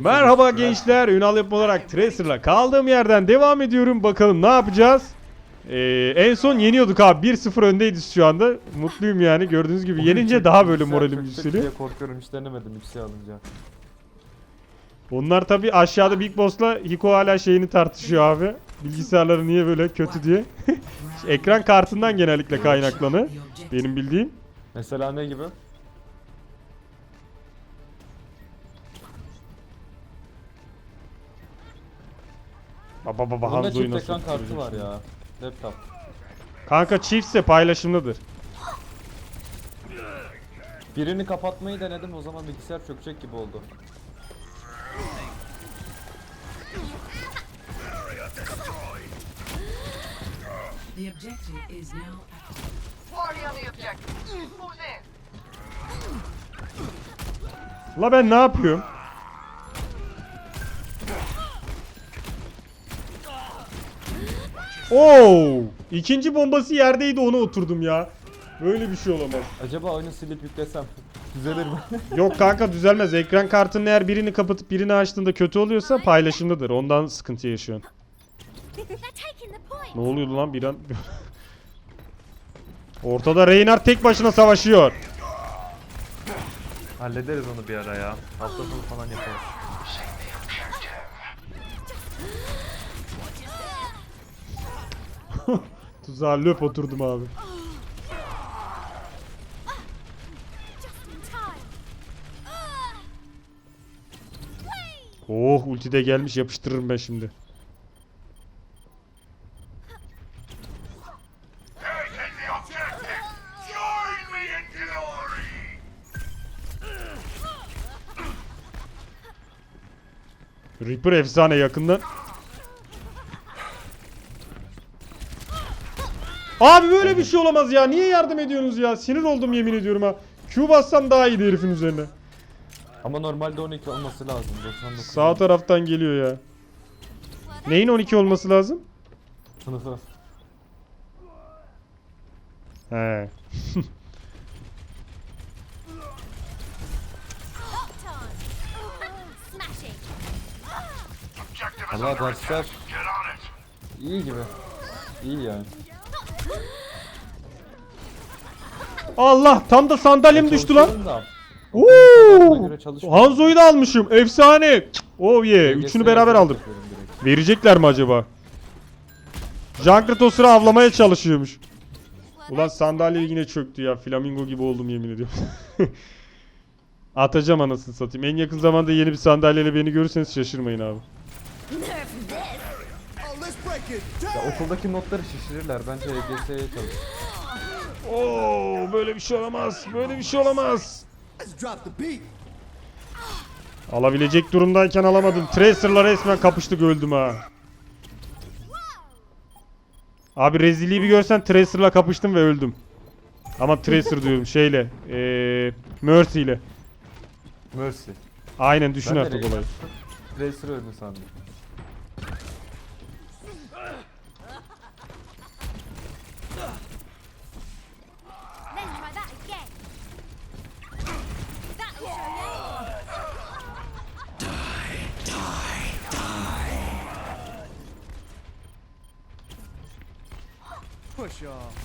Merhaba gençler. Ünal yapım olarak Tracer'la kaldığım yerden devam ediyorum. Bakalım ne yapacağız? Ee, en son yeniyorduk abi. 1-0 öndeyiz şu anda. Mutluyum yani. Gördüğünüz gibi yenince daha böyle moralim yükseliyor. korkuyorum hiç denemedim yükseğe alınca. Onlar tabi aşağıda Big Boss'la Hiko hala şeyini tartışıyor abi. Bilgisayarları niye böyle kötü diye. Ekran kartından genellikle kaynaklanı. Benim bildiğim. Mesela ne gibi? Baba baba Bunda Hanzo'yu çift nasıl ekran kartı var ya. Laptop. Kanka çiftse paylaşımlıdır. Birini kapatmayı denedim o zaman bilgisayar çökecek gibi oldu. The objective is now active. Party on the objective. Who's in? La ben ne yapıyorum? Oo! İkinci bombası yerdeydi ona oturdum ya. Böyle bir şey olamaz. Acaba oyunu silip yüklesem düzelir mi? Yok kanka düzelmez. Ekran kartının eğer birini kapatıp birini açtığında kötü oluyorsa paylaşımdadır. Ondan sıkıntı yaşıyorsun. Ne oluyordu lan bir an? Ortada Reinhardt tek başına savaşıyor. Hallederiz onu bir ara ya. Hafta sonu falan yaparız. Tuzağa löp oturdum abi. Oh ulti de gelmiş yapıştırırım ben şimdi. Reaper efsane yakından. Abi böyle bir şey olamaz ya. Niye yardım ediyorsunuz ya? Sinir oldum yemin ediyorum ha. Q bassam daha iyiydi herifin üzerine. Ama normalde 12 olması lazım. 99. Sağ taraftan geliyor ya. Neyin 12 olması lazım? Sınıfı. He. Under dersler iyi gibi. İyi yani. Allah tam da sandalyem düştü lan. Oo! Hanzo'yu da almışım. Efsane. Oh yeah. Üçünü beraber aldım. Verecekler mi acaba? Junkrat o sıra avlamaya çalışıyormuş. Ulan sandalye yine çöktü ya. Flamingo gibi oldum yemin ediyorum. Atacağım anasını satayım. En yakın zamanda yeni bir sandalyeyle beni görürseniz şaşırmayın abi. Ya okuldaki notları şişirirler. Bence EGS'ye çalış. Oo, böyle bir şey olamaz. Böyle bir şey olamaz. Alabilecek durumdayken alamadım. Tracer'la resmen kapıştık öldüm ha. Abi rezilliği bir görsen Tracer'la kapıştım ve öldüm. Ama Tracer diyorum şeyle. Eee Mercy ile. Mercy. Aynen düşün Ben artık olayı. Tracer öldü sandım. Push off.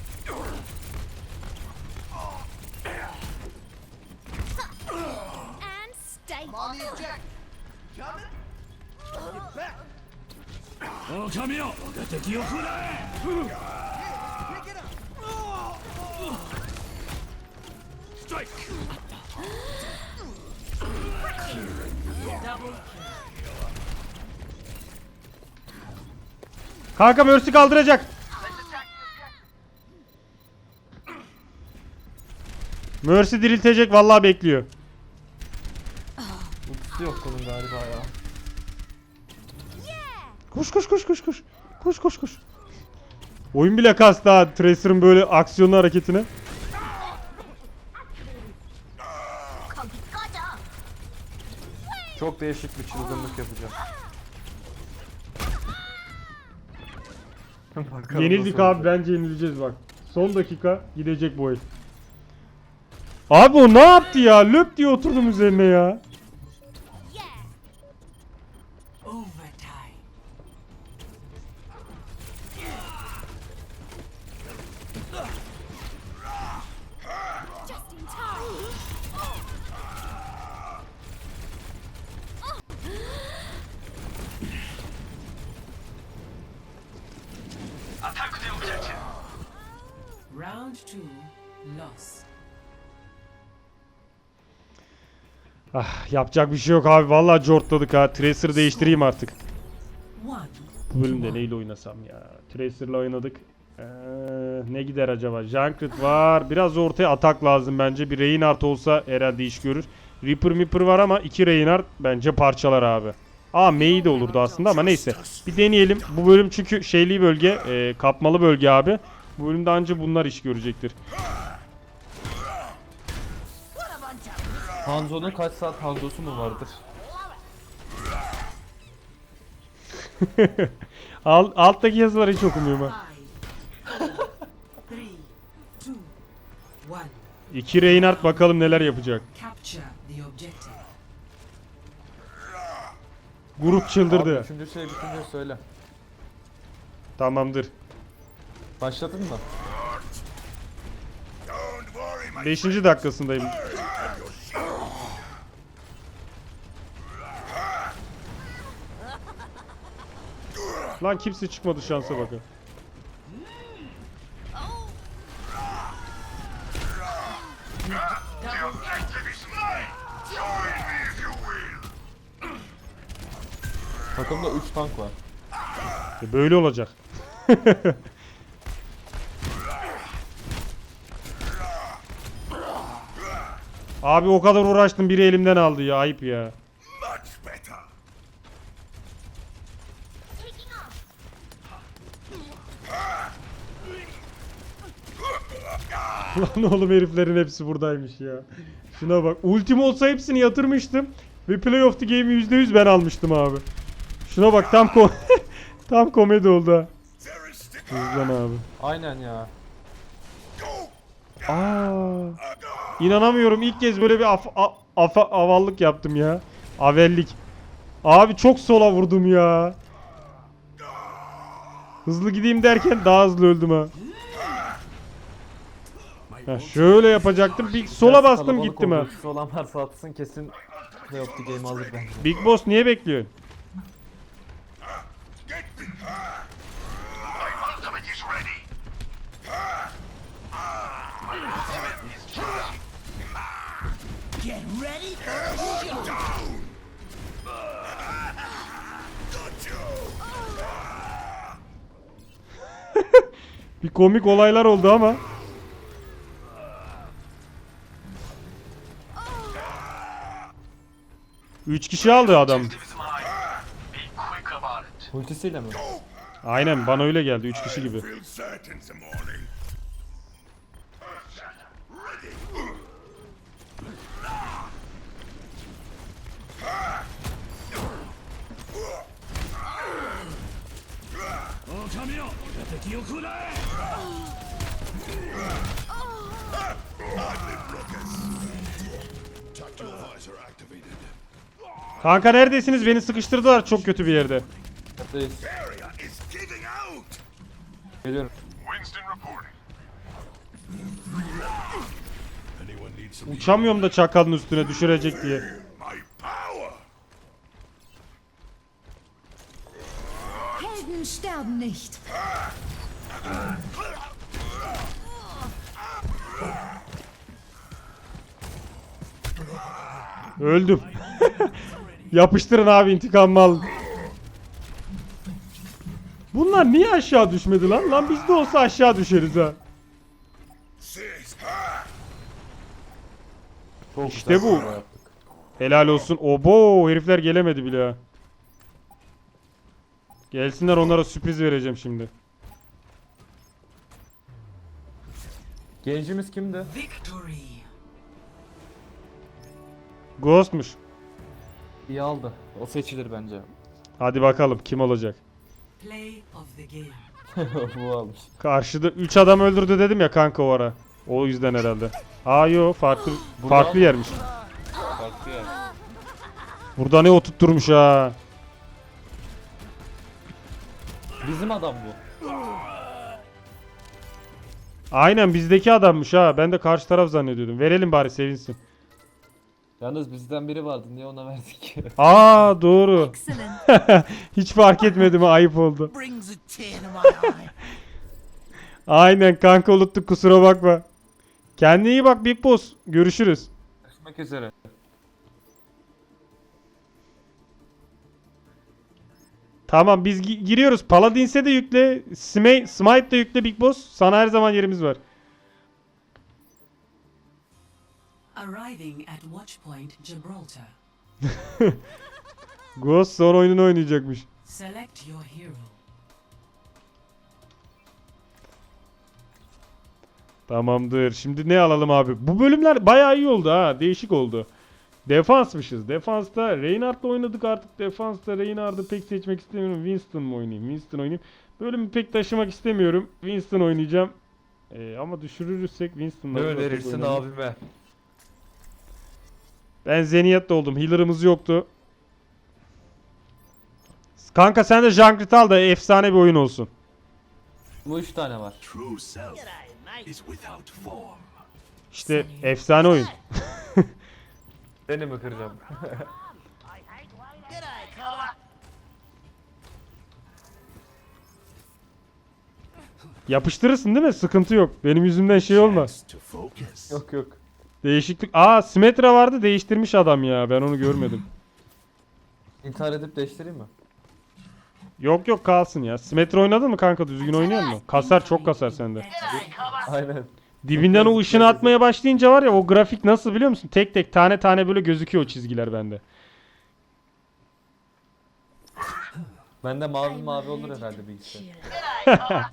And stay. On the objective. Coming. Get back. Pick it up. Kanka Mercy kaldıracak. Mercy diriltecek vallahi bekliyor. Ultisi yok bunun galiba ya. Koş koş koş koş koş. Koş koş koş. Oyun bile kastı ha Tracer'ın böyle aksiyonlu hareketine. Çok değişik bir çılgınlık yapacağım. Bakalım Yenildik nasıl abi olacak. bence yenileceğiz bak. Son dakika gidecek bu el. Abi o ne yaptı ya? Löp diye oturdum üzerine ya. Round two, lost. Ah, yapacak bir şey yok abi. Vallahi cortladık ha. Tracer değiştireyim artık. Bu bölümde neyle oynasam ya? Tracer'la oynadık. Ee, ne gider acaba? Junkrat var. Biraz ortaya atak lazım bence. Bir Reinhardt olsa herhalde iş görür. Reaper Mipper var ama iki Reinhardt bence parçalar abi. Aa Mei de olurdu aslında ama neyse. Bir deneyelim. Bu bölüm çünkü şeyli bölge, e, kapmalı bölge abi. Bu bölümde anca bunlar iş görecektir. Hanzo'nun kaç saat Hanzo'su mu vardır? Al, alttaki yazıları hiç okumuyorum ha. İki Reinhardt bakalım neler yapacak. Grup çıldırdı. Abi üçüncü şey bitince söyle. Tamamdır. Başladın mı? Beşinci dakikasındayım. Lan kimse çıkmadı şansa bakın. Takımda 3 tank var. E, Böyle olacak. Abi o kadar uğraştım biri elimden aldı ya ayıp ya. Lan oğlum heriflerin hepsi buradaymış ya. Şuna bak. Ultim olsa hepsini yatırmıştım. Ve Play of the Game'i %100 ben almıştım abi. Şuna bak tam ko tam komedi oldu ha. Hızlan abi. Aynen ya. Aa. İnanamıyorum ilk kez böyle bir af, a- afa- avallık yaptım ya. Avellik. Abi çok sola vurdum ya. Hızlı gideyim derken daha hızlı öldüm ha. Ha, şöyle yapacaktım. Bir sola bastım kalabalık gittim ha. olan varsa atsın kesin Play of the Game alır bence. Big Boss niye you. Bir komik olaylar oldu ama. Üç kişi aldı adam. Ultisiyle mi? Aynen bana öyle geldi. Üç kişi gibi. Tactical visor. Kanka neredesiniz? Beni sıkıştırdılar çok kötü bir yerde. Geliyorum. Uçamıyorum da çakalın üstüne düşürecek diye. my power? Helden sterben nicht. Öldüm. Yapıştırın abi intikamımı alın. Bunlar niye aşağı düşmedi lan? Lan bizde olsa aşağı düşeriz ha. Çok İşte bu. Helal olsun. Obo herifler gelemedi bile ha. Gelsinler onlara sürpriz vereceğim şimdi. Gencimiz kimdi? Victory. Ghost'muş. İyi aldı. O seçilir bence. Hadi bakalım kim olacak. Play of the game. Bu almış. Karşıda 3 adam öldürdü dedim ya kanka o ara. O yüzden herhalde. Aa yo farklı Burada- farklı yermiş. Farklı yer. Burada ne oturtturmuş ha. Bizim adam bu. Aynen bizdeki adammış ha. Ben de karşı taraf zannediyordum. Verelim bari sevinsin. Yalnız bizden biri vardı. Niye ona verdik? Aa doğru. Excellent. Hiç fark etmedim ha ayıp oldu. brings a tear to my eye. Aynen kanka unuttuk kusura bakma. Kendine iyi bak Big Boss. Görüşürüz. Görüşmek üzere. Tamam biz gi- giriyoruz. Paladins'e de yükle. Smite, Smite de yükle Big Boss. Sana her zaman yerimiz var. Arriving at Watch Point Gibraltar. Ghost son oyununu oynayacakmış. Select your hero. Tamamdır. Şimdi ne alalım abi? Bu bölümler bayağı iyi oldu ha. Değişik oldu. Defansmışız. Defansta Reinhardt'la oynadık artık. Defansta Reinhardt'ı pek seçmek istemiyorum. Winston mu oynayayım? Winston oynayayım. Bölümü pek taşımak istemiyorum. Winston oynayacağım. Ee, ama düşürürsek Winston'la Ne önerirsin oynamam. abime? Ben Zeniyet'te oldum. Healer'ımız yoktu. Kanka sen de Junkrat al da efsane bir oyun olsun. Bu üç tane var. İşte efsane oyun. Seni mi kıracağım? Yapıştırırsın değil mi? Sıkıntı yok. Benim yüzümden şey focus. yok yok. Değişiklik. Aa Symmetra vardı değiştirmiş adam ya. Ben onu görmedim. İntihar edip değiştireyim mi? Yok yok kalsın ya. Symmetra oynadın mı kanka? Düzgün oynayan mı? Kasar çok kasar sende. Aynen. Dibinden o ışını atmaya başlayınca var ya o grafik nasıl biliyor musun? Tek tek tane tane böyle gözüküyor o çizgiler bende. Bende mavi mavi olur herhalde bilgisayar.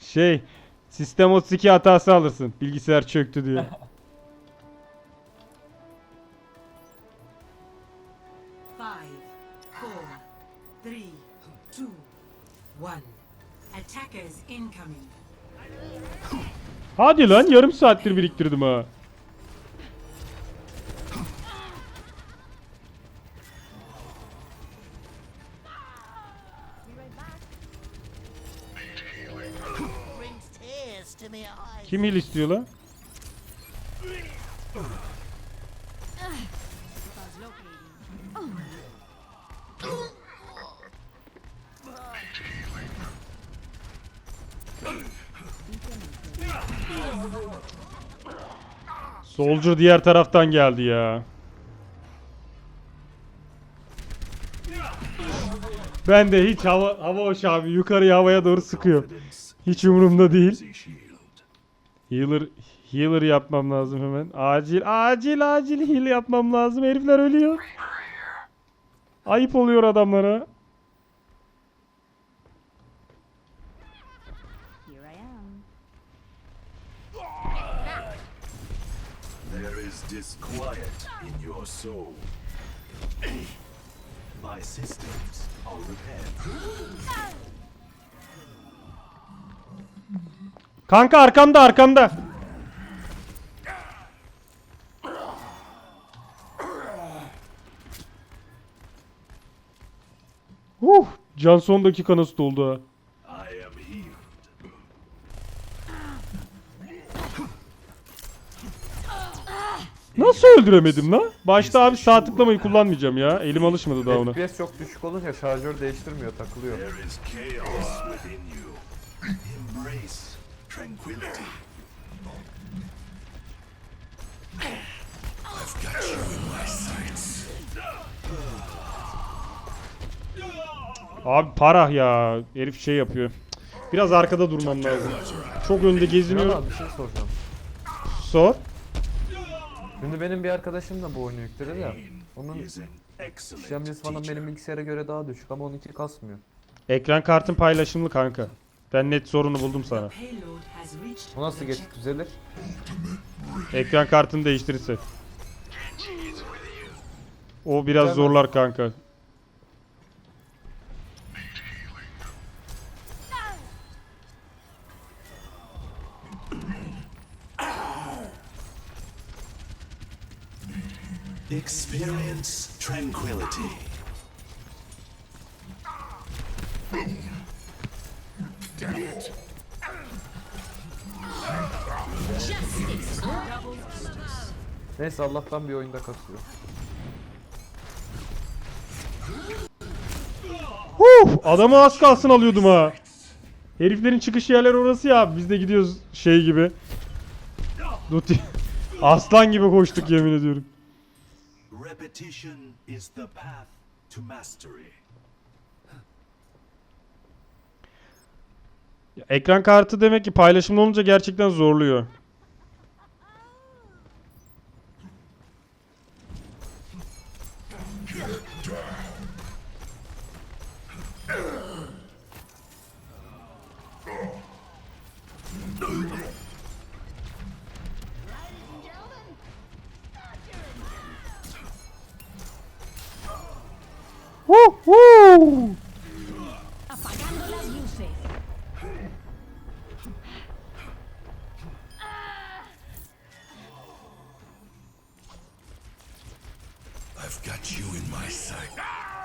Şey Sistem 32 hatası alırsın. Bilgisayar çöktü diye. one. Attackers incoming. Hadi lan yarım saattir biriktirdim ha. Kim heal istiyor lan? Soldier diğer taraftan geldi ya. Ben de hiç hava hava hoş abi yukarıya havaya doğru sıkıyor. Hiç umurumda değil. Healer healer yapmam lazım hemen. Acil acil acil heal yapmam lazım. Herifler ölüyor. Ayıp oluyor adamlara. Here I am. There is disquiet in your soul. My systems are repaired. Kanka arkamda arkamda. Huh, can son dakika nasıl doldu ha. I am healed. Nasıl öldüremedim lan? Başta abi sağ tıklamayı kullanmayacağım ya. Elim alışmadı daha ona. FPS çok düşük olunca şarjör değiştirmiyor takılıyor. Abi parah ya. Herif şey yapıyor. Biraz arkada durmam lazım. Çok önde Sinan geziniyor. abi bir şey soracağım. Sor. Şimdi benim bir arkadaşım da bu oyunu yükledi ya. Onun işlemcisi falan benim bilgisayara göre daha düşük ama onunki kasmıyor. Ekran kartın paylaşımlı kanka. Ben net sorunu buldum sana. Bu nasıl geç düzelir? Ekran kartını değiştirirse. O biraz zorlar kanka. Experience tranquility. Neyse Allah'tan bir oyunda kasıyor. Huh, adamı az kalsın alıyordum ha. Heriflerin çıkış yerleri orası ya. Biz de gidiyoruz şey gibi. Duty. Aslan gibi koştuk yemin ediyorum. Repetition is the path to mastery. Ekran kartı demek ki paylaşımlı olunca gerçekten zorluyor. Woo-hoo! Apagando las luces. I've got you in my sight.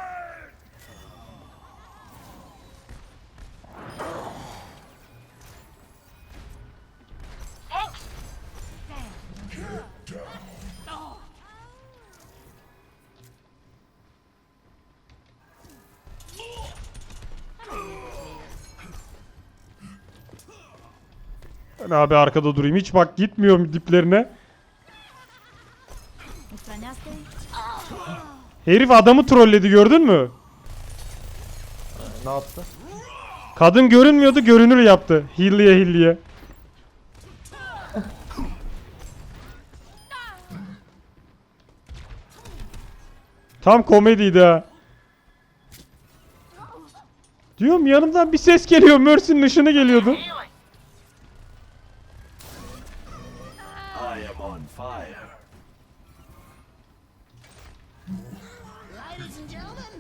Abi arkada durayım. Hiç bak gitmiyorum diplerine. Herif adamı trolledi gördün mü? Ne yaptı? Kadın görünmüyordu görünür yaptı. Hilliye hilliye. Tam komediydi ha. Diyorum yanımdan bir ses geliyor. Mercy'nin ışını geliyordu. I am on fire. Ladies and gentlemen,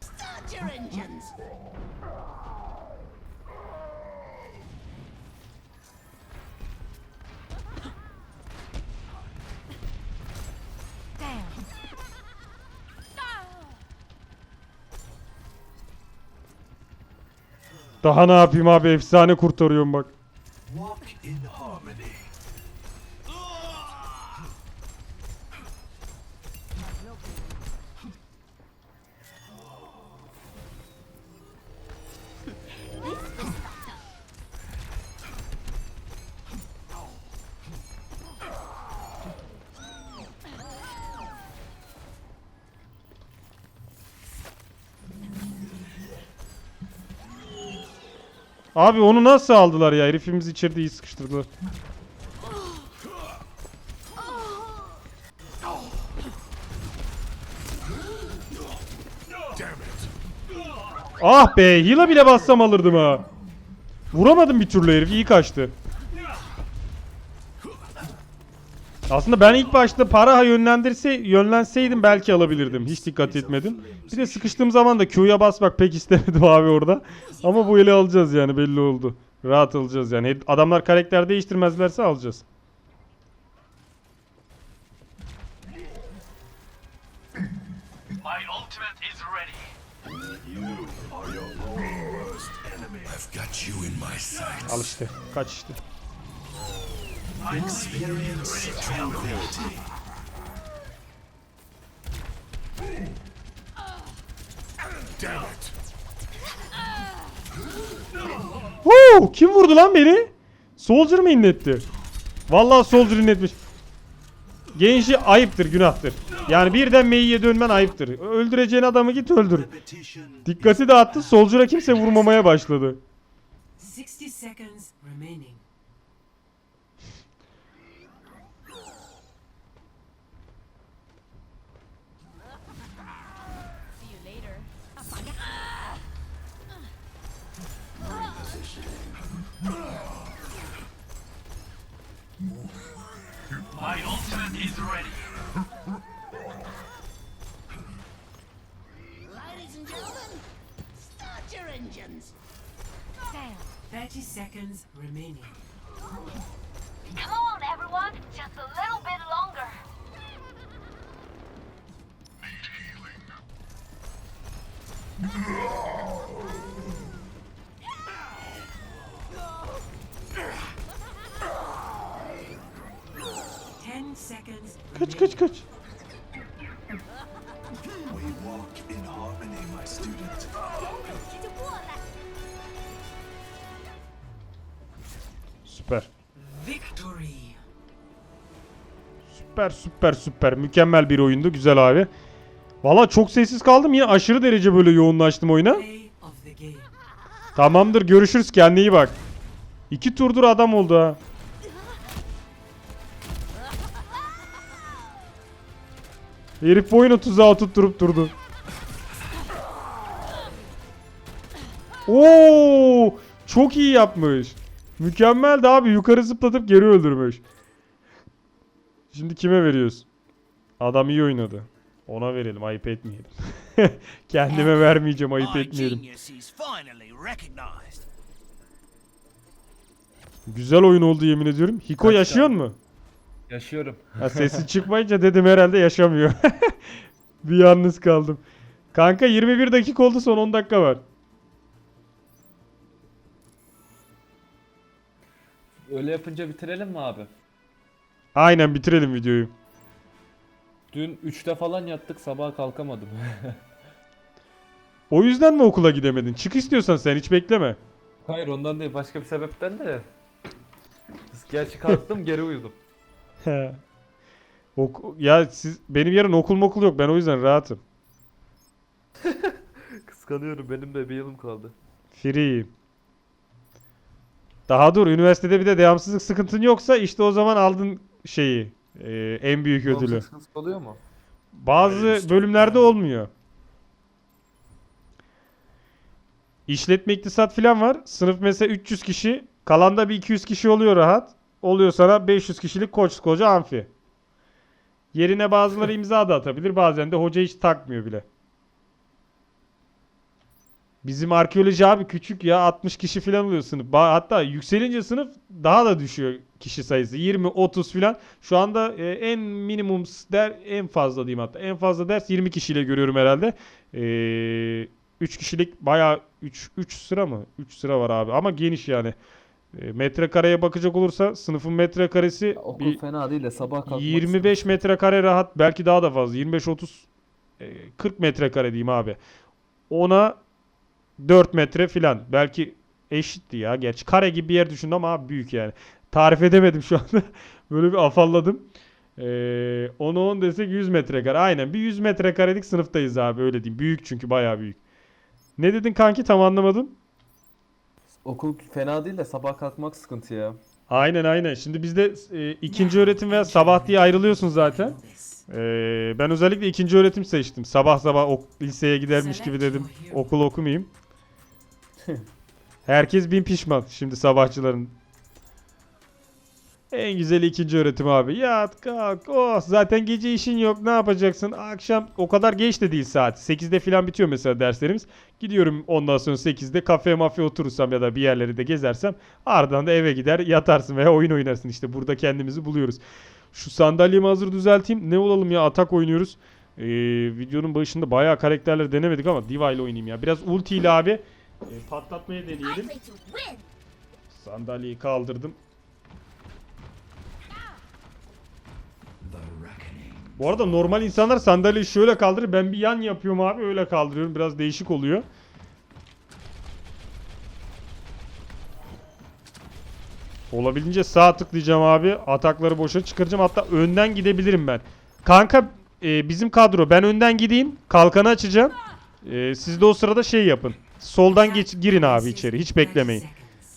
start your engines. Damn. Daha ne yapayım abi efsane kurtarıyorum bak. Walk in Abi onu nasıl aldılar ya? Herifimizi içeride iyi sıkıştırdılar. Ah be, heal'a bile bassam alırdım ha. Vuramadım bir türlü herif, iyi kaçtı. Aslında ben ilk başta para yönlendirse yönlenseydim belki alabilirdim. Hiç dikkat etmedim. Bir de sıkıştığım zaman da Q'ya basmak pek istemedim abi orada. Ama bu eli alacağız yani belli oldu. Rahat alacağız yani. Hep- Adamlar karakter değiştirmezlerse alacağız. My ultimate is ready. You are your own worst enemy. I've got you in my sight. Al işte. Kaç işte. Experience tranquility. Damn it. Kim vurdu lan beni? Soldier mı inletti? Vallahi Soldier inletmiş. Genji ayıptır, günahtır. Yani birden Mei'ye dönmen ayıptır. Öldüreceğin adamı git öldür. Dikkati dağıttı. Soldier'a kimse vurmamaya başladı. 60 seconds remaining. 30 seconds remaining. Come on, everyone. Just a little bit longer. Need healing. Ten seconds Kaç kaç kaç. we Süper süper süper. Mükemmel bir oyundu. Güzel abi. Valla çok sessiz kaldım. Yine aşırı derece böyle yoğunlaştım oyuna. Tamamdır görüşürüz kendine iyi bak. İki turdur adam oldu ha. Herif boyunu tuzağa tutturup durdu. Oo, çok iyi yapmış. Mükemmeldi abi yukarı zıplatıp geri öldürmüş. Şimdi kime veriyoruz? Adam iyi oynadı. Ona verelim ayıp etmeyelim. Kendime vermeyeceğim ayıp etmeyelim. Güzel oyun oldu yemin ediyorum. Hiko Kaç yaşıyor mu? Yaşıyorum. Ha, sesi çıkmayınca dedim herhalde yaşamıyor. bir yalnız kaldım. Kanka 21 dakika oldu son 10 dakika var. Öyle yapınca bitirelim mi abi? Aynen bitirelim videoyu. Dün 3'te falan yattık sabaha kalkamadım. O yüzden mi okula gidemedin? Çık istiyorsan sen hiç bekleme. Hayır ondan değil başka bir sebepten de. Gerçi kalktım geri uyudum. Ok ya siz benim yarın okul mokul yok ben o yüzden rahatım. Kıskanıyorum benim de bir yılım kaldı. Free'yim. Daha dur üniversitede bir de devamsızlık sıkıntın yoksa işte o zaman aldın şeyi e, en büyük ödülü. Oluyor mu? Bazı bölümlerde olmuyor. İşletme iktisat falan var. Sınıf mesela 300 kişi. Kalanda bir 200 kişi oluyor rahat. Oluyor sana 500 kişilik koç koca amfi. Yerine bazıları imza da atabilir. Bazen de hoca hiç takmıyor bile. Bizim arkeoloji abi küçük ya 60 kişi falan oluyor sınıf. Hatta yükselince sınıf daha da düşüyor kişi sayısı. 20 30 falan. Şu anda e, en minimum der en fazla diyeyim hatta. En fazla ders 20 kişiyle görüyorum herhalde. Ee, 3 kişilik bayağı 3 3 sıra mı? 3 sıra var abi ama geniş yani. E, metrekareye bakacak olursa sınıfın metrekaresi Okul bir fena değil de sabah kalkmak 25 metrekare rahat belki daha da fazla 25-30 e, 40 metrekare diyeyim abi. Ona 4 metre filan belki eşitti ya gerçi kare gibi bir yer düşündüm ama büyük yani. Tarif edemedim şu anda. Böyle bir afalladım. Ee, onu 10 desek 100 metrekare. Aynen bir 100 metrekarelik sınıftayız abi öyle diyeyim. Büyük çünkü bayağı büyük. Ne dedin kanki tam anlamadım. Okul fena değil de sabah kalkmak sıkıntı ya. Aynen aynen. Şimdi bizde e, ikinci öğretim ve sabah diye ayrılıyorsun zaten. Ee, ben özellikle ikinci öğretim seçtim. Sabah sabah ok- liseye gidermiş gibi dedim. Okul okumayayım. Herkes bin pişman şimdi sabahçıların. En güzeli ikinci öğretim abi. Yat kalk oh zaten gece işin yok ne yapacaksın? Akşam o kadar geç de değil saat. 8'de falan bitiyor mesela derslerimiz. Gidiyorum ondan sonra 8'de kafe mafya oturursam ya da bir yerleri de gezersem ardından da eve gider yatarsın veya oyun oynarsın. İşte burada kendimizi buluyoruz. Şu sandalyemi hazır düzelteyim. Ne olalım ya atak oynuyoruz. Ee, videonun başında bayağı karakterleri denemedik ama Diva ile oynayayım ya. Biraz ulti ile abi e, patlatmaya deneyelim. Sandalyeyi kaldırdım. Bu arada normal insanlar sandalyeyi şöyle kaldırır. Ben bir yan yapıyorum abi öyle kaldırıyorum. Biraz değişik oluyor. Olabildiğince sağ tıklayacağım abi. Atakları boşa çıkaracağım. Hatta önden gidebilirim ben. Kanka e, bizim kadro. Ben önden gideyim. Kalkanı açacağım. E, siz de o sırada şey yapın. Soldan geç girin abi içeri. Hiç beklemeyin.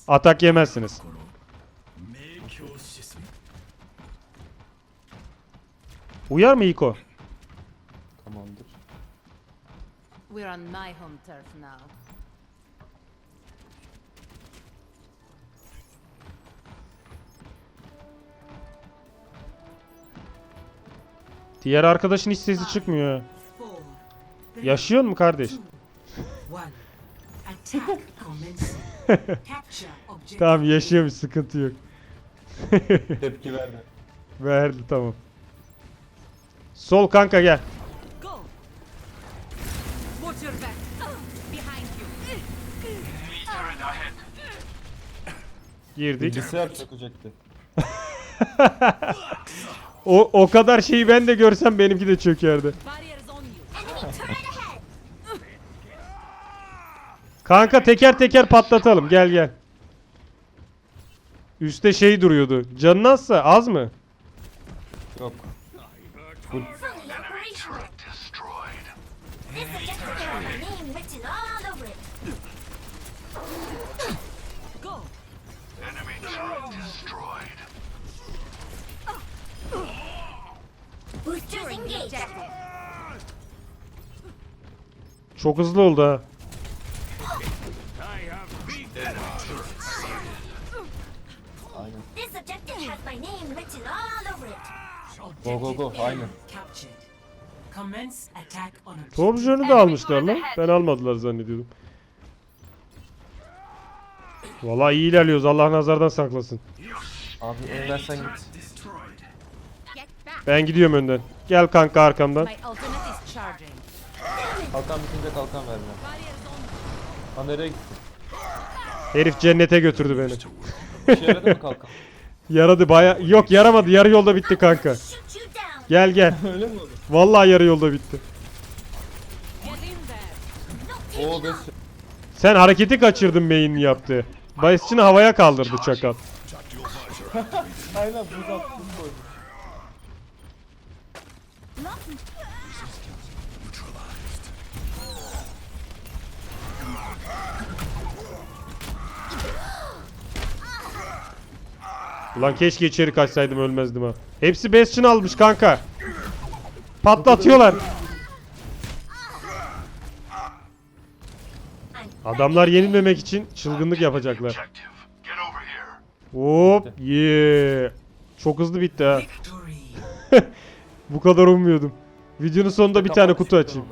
Atak yemezsiniz. Uyar mı İko? Tamamdır. We're on my home turf now. Diğer arkadaşın hiç sesi çıkmıyor. Yaşıyor mu kardeş? One. Attack commencing. Capture objective. Tamam yaşıyormuş sıkıntı yok. Tepki verme. Verdi tamam. Sol kanka gel. Girdik. Bilgisayar çökecekti. O o kadar şeyi ben de görsem benimki de çökerdi. Kanka teker teker patlatalım. Gel gel. Üste şey duruyordu. Canın azsa az mı? Yok. Fully operational. Destroyed. This objective my name written all over it. Go go go. Aynen. Topcanı da almışlar lan. Ben almadılar zannediyordum. Vallahi iyi ilerliyoruz. Allah nazardan saklasın. Abi önden git. Ben gidiyorum önden. Gel kanka arkamdan. Kalkan bitince kalkan verme. Ha nereye gitti? Herif cennete götürdü beni. İşe yaradı mı kalkan? Yaradı baya... Yok yaramadı. Yarı yolda bitti kanka. Gel gel. Öyle mi oldu? Vallahi yarı yolda bitti. Get in there. Oo 5 Sen hareketi kaçırdın beynin yaptığı. Bayisçini havaya kaldırdı çakal. Aynen buz Ulan keşke içeri kaçsaydım ölmezdim ha. Hepsi Bastion almış kanka. Patlatıyorlar. Adamlar yenilmemek için çılgınlık yapacaklar. Hop yeah. Çok hızlı bitti ha. Bu kadar ummuyordum. Videonun sonunda bir tane kutu açayım.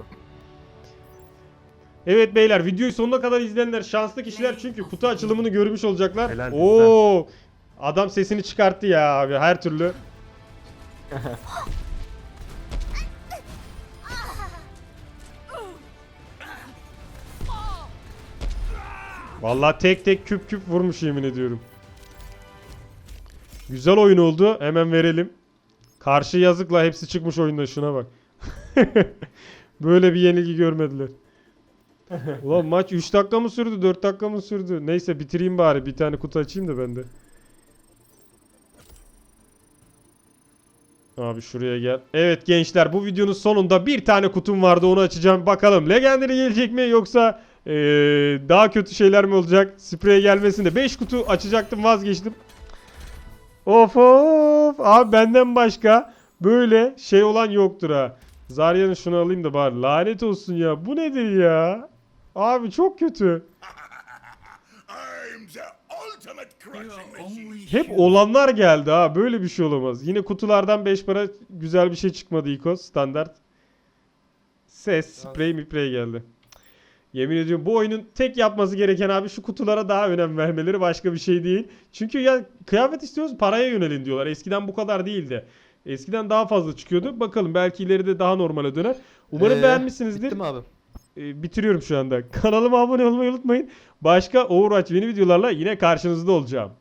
Evet beyler videoyu sonuna kadar izleyenler şanslı kişiler çünkü kutu açılımını görmüş olacaklar. Oo! Adam sesini çıkarttı ya abi her türlü. Vallahi tek tek küp küp vurmuş yemin ediyorum. Güzel oyun oldu. Hemen verelim. Karşı yazıkla hepsi çıkmış oyunda şuna bak. Böyle bir yenilgi görmediler. Ulan maç 3 dakika mı sürdü 4 dakika mı sürdü? Neyse bitireyim bari bir tane kutu açayım da ben de. Abi şuraya gel. Evet gençler bu videonun sonunda bir tane kutum vardı onu açacağım. Bakalım Legendary gelecek mi yoksa eee, daha kötü şeyler mi olacak? Sprey gelmesinde 5 kutu açacaktım vazgeçtim. Of of abi benden başka böyle şey olan yoktur ha. Zarya'nın şunu alayım da bari lanet olsun ya bu nedir ya? Abi çok kötü. Hep olanlar geldi ha. Böyle bir şey olamaz. Yine kutulardan 5 para güzel bir şey çıkmadı İko standart. Ses, sprey miprey geldi. Yemin ediyorum bu oyunun tek yapması gereken abi şu kutulara daha önem vermeleri başka bir şey değil. Çünkü ya kıyafet istiyoruz paraya yönelin diyorlar. Eskiden bu kadar değildi. Eskiden daha fazla çıkıyordu. Bakalım belki ileride daha normale döner. Umarım Ee, beğenmişsinizdir. Bitti mi abi? Ee, bitiriyorum şu anda. Kanalıma abone olmayı unutmayın. Başka Overwatch yeni videolarla yine karşınızda olacağım.